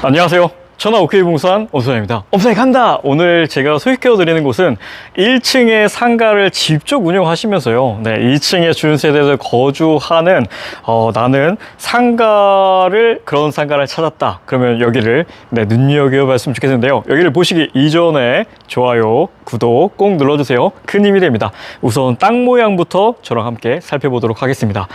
안녕하세요. 천하 오케이 봉산 오수환입니다. 업사이 간다! 오늘 제가 소개해 드리는 곳은 1층의 상가를 직접 운영하시면서요. 네, 2층의 준세대들 거주하는 어, 나는 상가를 그런 상가를 찾았다. 그러면 여기를 네, 눈여겨봤으면 좋겠는데요. 여기를 보시기 이전에 좋아요, 구독 꼭 눌러주세요. 큰 힘이 됩니다. 우선 땅 모양부터 저랑 함께 살펴보도록 하겠습니다.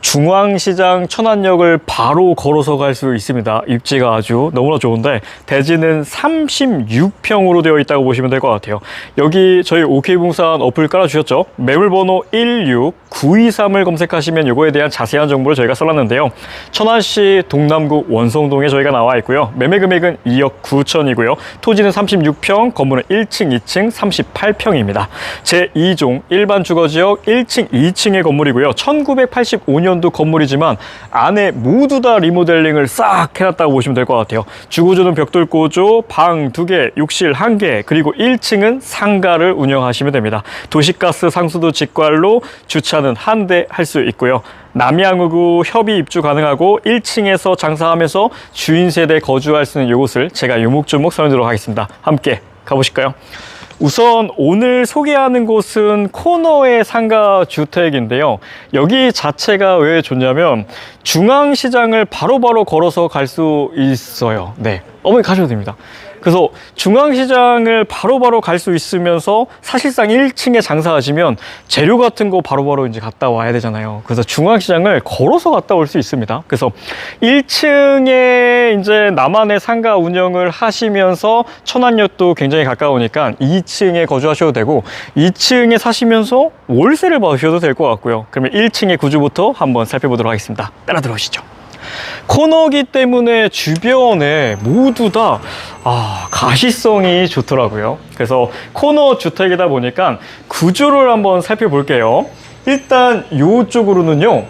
중앙시장 천안역을 바로 걸어서 갈 수 있습니다. 입지가 아주 너무나 좋은데 대지는 36평으로 되어 있다고 보시면 될 것 같아요. 여기 저희 OK붕산 어플 깔아주셨죠? 매물번호 16923을 검색하시면 이거에 대한 자세한 정보를 저희가 써놨는데요. 천안시 동남구 원성동에 저희가 나와 있고요. 매매 금액은 2억 9천이고요. 토지는 36평, 건물은 1층, 2층, 38평입니다. 제2종 일반 주거지역 1층, 2층의 건물이고요. 1985년도 건물이지만 안에 모두 다 리모델링을 싹 해놨다고 보시면 될 것 같아요. 주거조는 벽돌 고조, 방 2개, 욕실 1개, 그리고 1층은 상가를 운영하시면 됩니다. 도시가스 상수도 직관로 주차는 한 대 할 수 있고요. 남양구 협의 입주 가능하고 1층에서 장사하면서 주인 세대 거주할 수 있는 이곳을 제가 요목조목 설명드리도록 하겠습니다. 함께 가보실까요? 우선 오늘 소개하는 곳은 코너의 상가 주택인데요. 여기 자체가 왜 좋냐면 중앙시장을 바로바로 걸어서 갈 수 있어요. 네. 어머니 가셔도 됩니다. 그래서 중앙시장을 바로바로 갈 수 있으면서 사실상 1층에 장사하시면 재료 같은 거 바로바로 이제 갔다 와야 되잖아요. 그래서 중앙시장을 걸어서 갔다 올 수 있습니다. 그래서 1층에 이제 나만의 상가 운영을 하시면서 천안역도 굉장히 가까우니까 2층에 거주하셔도 되고 2층에 사시면서 월세를 받으셔도 될 것 같고요. 그러면 1층의 구조부터 한번 살펴보도록 하겠습니다. 따라 들어오시죠. 코너기 때문에 주변에 모두 다 아, 가시성이 좋더라고요. 그래서 코너 주택이다 보니까 구조를 한번 살펴볼게요. 일단 이쪽으로는요.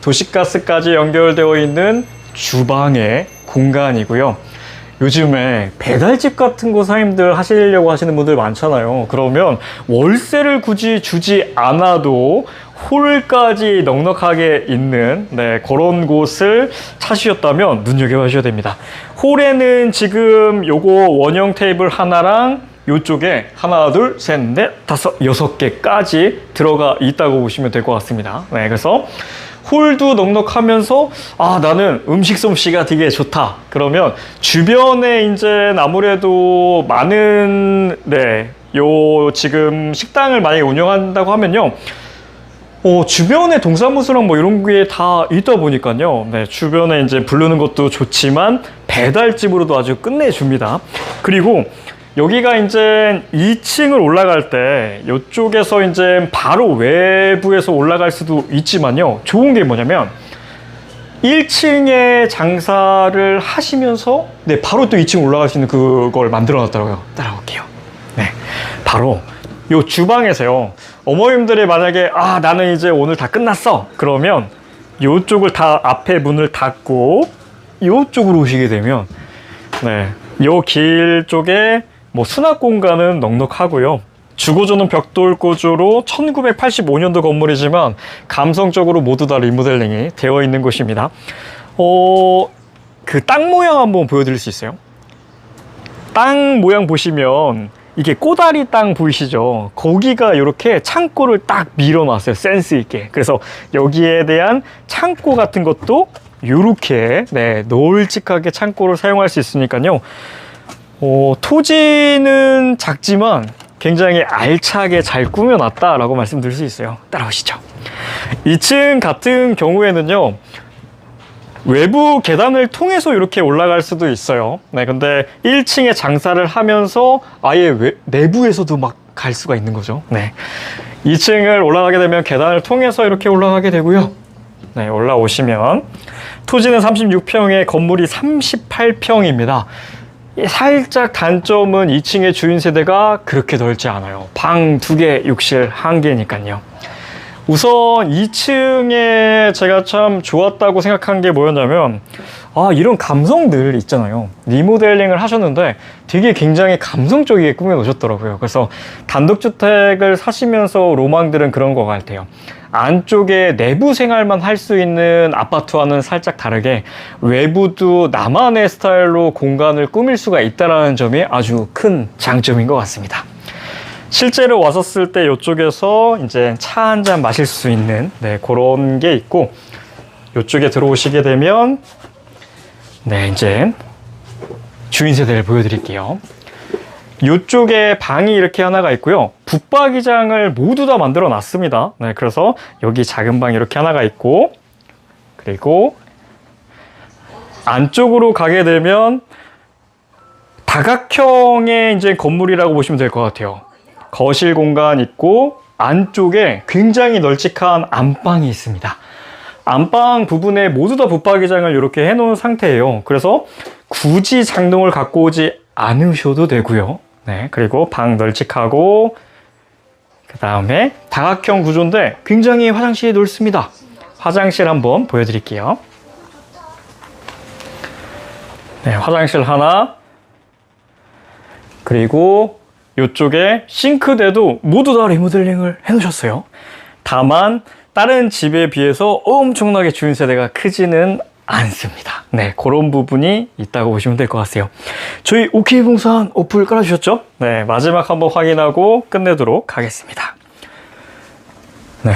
도시가스까지 연결되어 있는 주방의 공간이고요. 요즘에 배달집 같은 거 사임들 하시려고 하시는 분들 많잖아요. 그러면 월세를 굳이 주지 않아도 홀까지 넉넉하게 있는 네, 그런 곳을 찾으셨다면 눈여겨보셔야 됩니다. 홀에는 지금 요거 원형 테이블 하나랑 요쪽에 하나, 둘, 셋, 넷, 다섯, 여섯 개까지 들어가 있다고 보시면 될 것 같습니다. 네, 그래서 홀도 넉넉하면서 아 나는 음식 솜씨가 되게 좋다 그러면 주변에 이제 아무래도 많은 네요 지금 식당을 만약에 운영한다고 하면요 어, 주변에 동사무소랑 뭐 이런 게 다 있다 보니까요. 네, 주변에 이제 부르는 것도 좋지만 배달집으로도 아주 끝내줍니다. 그리고 여기가 이제 2층을 올라갈 때 이쪽에서 이제 바로 외부에서 올라갈 수도 있지만요. 좋은 게 뭐냐면 1층에 장사를 하시면서 네, 바로 또 2층 올라갈 수 있는 그걸 만들어 놨더라고요. 따라올게요. 네. 바로 요 주방에서요. 어머님들이 만약에 아, 나는 이제 오늘 다 끝났어. 그러면 요쪽을 다 앞에 문을 닫고 요쪽으로 오시게 되면 네. 요 길 쪽에 뭐 수납 공간은 넉넉하고요. 주거조는 벽돌 구조로 1985년도 건물이지만 감성적으로 모두 다 리모델링이 되어 있는 곳입니다. 어, 그 땅 모양 한번 보여드릴 수 있어요? 땅 모양 보시면 이게 꼬다리 땅 보이시죠? 거기가 이렇게 창고를 딱 밀어놨어요. 센스 있게. 그래서 여기에 대한 창고 같은 것도 이렇게 네, 널찍하게 창고를 사용할 수 있으니까요. 어, 토지는 작지만 굉장히 알차게 잘 꾸며놨다라고 말씀드릴 수 있어요. 따라오시죠. 2층 같은 경우에는요. 외부 계단을 통해서 이렇게 올라갈 수도 있어요. 네, 근데 1층에 장사를 하면서 아예 외, 내부에서도 막 갈 수가 있는 거죠. 네. 2층을 올라가게 되면 계단을 통해서 이렇게 올라가게 되고요. 네, 올라오시면 토지는 36평에 건물이 38평입니다. 살짝 단점은 2층의 주인 세대가 그렇게 넓지 않아요. 방두 개, 욕실 한 개니까요. 우선 2층에 제가 참 좋았다고 생각한 게 뭐였냐면 아, 이런 감성들 있잖아요. 리모델링을 하셨는데 되게 굉장히 감성적이게 꾸며 놓으셨더라고요. 그래서 단독주택을 사시면서 로망들은 그런 것 같아요. 안쪽에 내부 생활만 할 수 있는 아파트와는 살짝 다르게 외부도 나만의 스타일로 공간을 꾸밀 수가 있다는 점이 아주 큰 장점인 것 같습니다. 실제로 왔었을 때 이쪽에서 이제 차 한 잔 마실 수 있는 네, 그런 게 있고 이쪽에 들어오시게 되면 네, 이제 주인 세대를 보여드릴게요. 이쪽에 방이 이렇게 하나가 있고요. 붙박이장을 모두 다 만들어 놨습니다. 네, 그래서 여기 작은 방 이렇게 하나가 있고, 그리고 안쪽으로 가게 되면 다각형의 이제 건물이라고 보시면 될 것 같아요. 거실 공간 있고, 안쪽에 굉장히 널찍한 안방이 있습니다. 안방 부분에 모두 다 붙박이장을 이렇게 해놓은 상태예요. 그래서 굳이 장롱을 갖고 오지 않으셔도 되고요. 네, 그리고 방 널찍하고 그 다음에 다각형 구조인데 굉장히 화장실이 넓습니다. 화장실 한번 보여드릴게요. 네, 화장실 하나 그리고 이쪽에 싱크대도 모두 다 리모델링을 해놓으셨어요. 다만 다른 집에 비해서 엄청나게 주인 세대가 크지는 않습니다. 네, 그런 부분이 있다고 보시면 될 것 같아요. 저희 OK 봉산 어플 깔아주셨죠? 네, 마지막 한번 확인하고 끝내도록 하겠습니다. 네,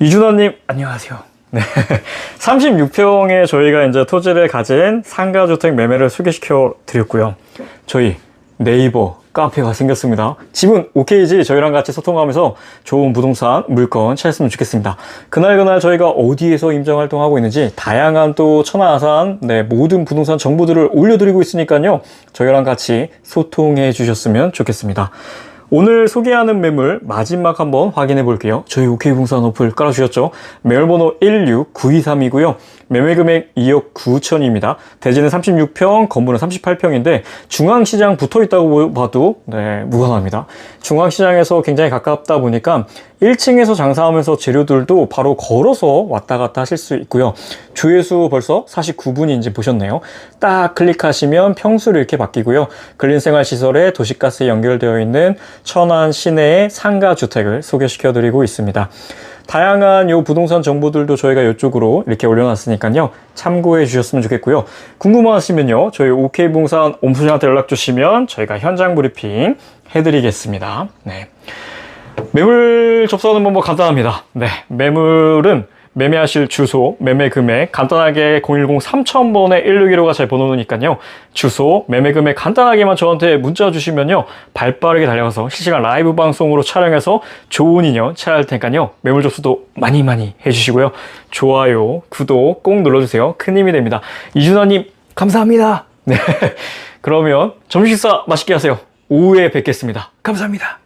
이준호님 안녕하세요. 네, 36평에 저희가 이제 토지를 가진 상가주택 매매를 소개시켜 드렸고요. 저희 네이버 카페가 생겼습니다. 집은 오케이지 저희랑 같이 소통하면서 좋은 부동산 물건 찾았으면 좋겠습니다. 그날그날 저희가 어디에서 임장 활동하고 있는지 다양한 또 천하아산 네, 모든 부동산 정보들을 올려드리고 있으니까요. 저희랑 같이 소통해 주셨으면 좋겠습니다. 오늘 소개하는 매물 마지막 한번 확인해 볼게요. 저희 OK부동산 어플 깔아주셨죠? 매물번호 16923이고요. 매매 금액 2억 9천입니다. 대지는 36평, 건물은 38평인데 중앙시장 붙어 있다고 봐도 네, 무관합니다. 중앙시장에서 굉장히 가깝다 보니까 1층에서 장사하면서 재료들도 바로 걸어서 왔다 갔다 하실 수 있고요. 조회수 벌써 49분인지 보셨네요. 딱 클릭하시면 평수로 이렇게 바뀌고요. 근린생활시설에 도시가스에 연결되어 있는 천안 시내의 상가주택을 소개시켜 드리고 있습니다. 다양한 요 부동산 정보들도 저희가 이쪽으로 이렇게 올려놨으니까요. 참고해 주셨으면 좋겠고요. 궁금하시면요. 저희 OK부동산 옴수장한테 연락 주시면 저희가 현장 브리핑 해드리겠습니다. 네. 매물 접수하는 방법 간단합니다. 네, 매물은 매매하실 주소, 매매 금액 간단하게 010 3000번에 161호가 제 번호니까요. 주소, 매매 금액 간단하게만 저한테 문자 주시면요. 발빠르게 달려가서 실시간 라이브 방송으로 촬영해서 좋은 인연 찾아할 테니까요. 매물 접수도 많이 많이 해주시고요. 좋아요, 구독 꼭 눌러주세요. 큰 힘이 됩니다. 이준환님 감사합니다. 네, 그러면 점심 식사 맛있게 하세요. 오후에 뵙겠습니다. 감사합니다.